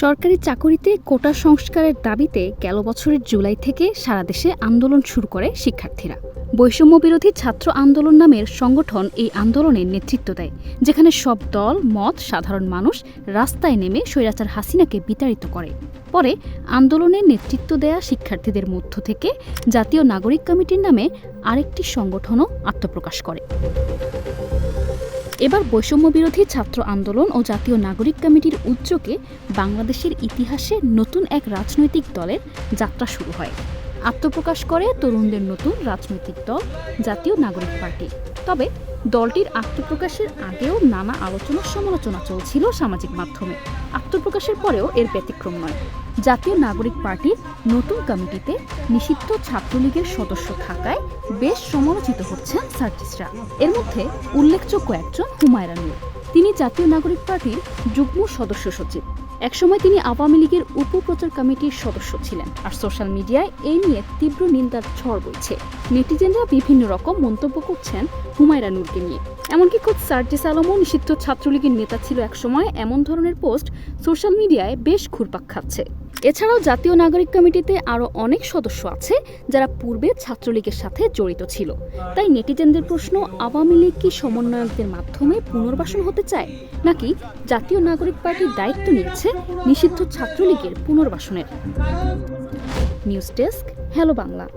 সরকারি চাকরিতে কোটা সংস্কারের দাবিতে গেল বছরের জুলাই থেকে সারা দেশে আন্দোলন শুরু করে শিক্ষার্থীরা। বৈষম্য বিরোধী ছাত্র আন্দোলন নামের সংগঠন এই আন্দোলনের নেতৃত্ব দেয়, যেখানে সব দল, মত, সাধারণ মানুষ রাস্তায় নেমে স্বৈরাচার হাসিনাকে বিতাড়িত করে। পরে আন্দোলনের নেতৃত্ব দেয়া শিক্ষার্থীদের মধ্য থেকে জাতীয় নাগরিক কমিটির নামে আরেকটি সংগঠনও আত্মপ্রকাশ করে। এবার বৈষম্য বিরোধী ছাত্র আন্দোলন ও জাতীয় নাগরিক কমিটির উদ্যোগে বাংলাদেশের ইতিহাসে নতুন এক রাজনৈতিক দলের যাত্রা শুরু হয়। আত্মপ্রকাশ করে তরুণদের নতুন রাজনৈতিক দল, জাতীয় নাগরিক পার্টি। তবে দলটির আত্মপ্রকাশের আগেও নানা আলোচনা সমালোচনা চলছিল সামাজিক মাধ্যমে। আত্মপ্রকাশের পরেও এর ব্যতিক্রম নয়। জাতীয় নাগরিক পার্টির নতুন কমিটিতে নিষিদ্ধ ছাত্রলীগের সদস্য থাকায় বেশ সমালোচিত হচ্ছেন সার্জিসরা এর মধ্যে উল্লেখযোগ্য একজন হুমায়রা নূর। তিনি জাতীয় নাগরিক পার্টির যুগ্ম সদস্য সচিব। একসময় তিনি আওয়ামী লীগের উপপ্রচার কমিটির সদস্য ছিলেন, আর সোশ্যাল মিডিয়ায় এই নিয়ে তীব্র নিন্দার ঝড় বইছে। নেটিজেনরা বিভিন্ন রকম মন্তব্য করছেন হুমায়রা নূরকে নিয়ে। এমনকি খোদ সার্জিস আলমও নিষিদ্ধ ছাত্রলীগের নেতা ছিল একসময়। এমন ধরনের পোস্ট সোশ্যাল মিডিয়ায় বেশ ঘুরপাক খাচ্ছে। এছাড়াও জাতীয় নাগরিক কমিটিতে আরও অনেক সদস্য আছে যারা পূর্বে ছাত্রলীগের সাথে জড়িত ছিল। তাই নেটিজেনদের প্রশ্ন, আওয়ামী লীগ কি সমন্বয়কদের মাধ্যমে পুনর্বাসন হতে চায়? নাকি জাতীয় নাগরিক পার্টি দায়িত্ব নিয়েছে নিষিদ্ধ ছাত্রলীগের পুনর্বাসনের? News desk, hello Bangla.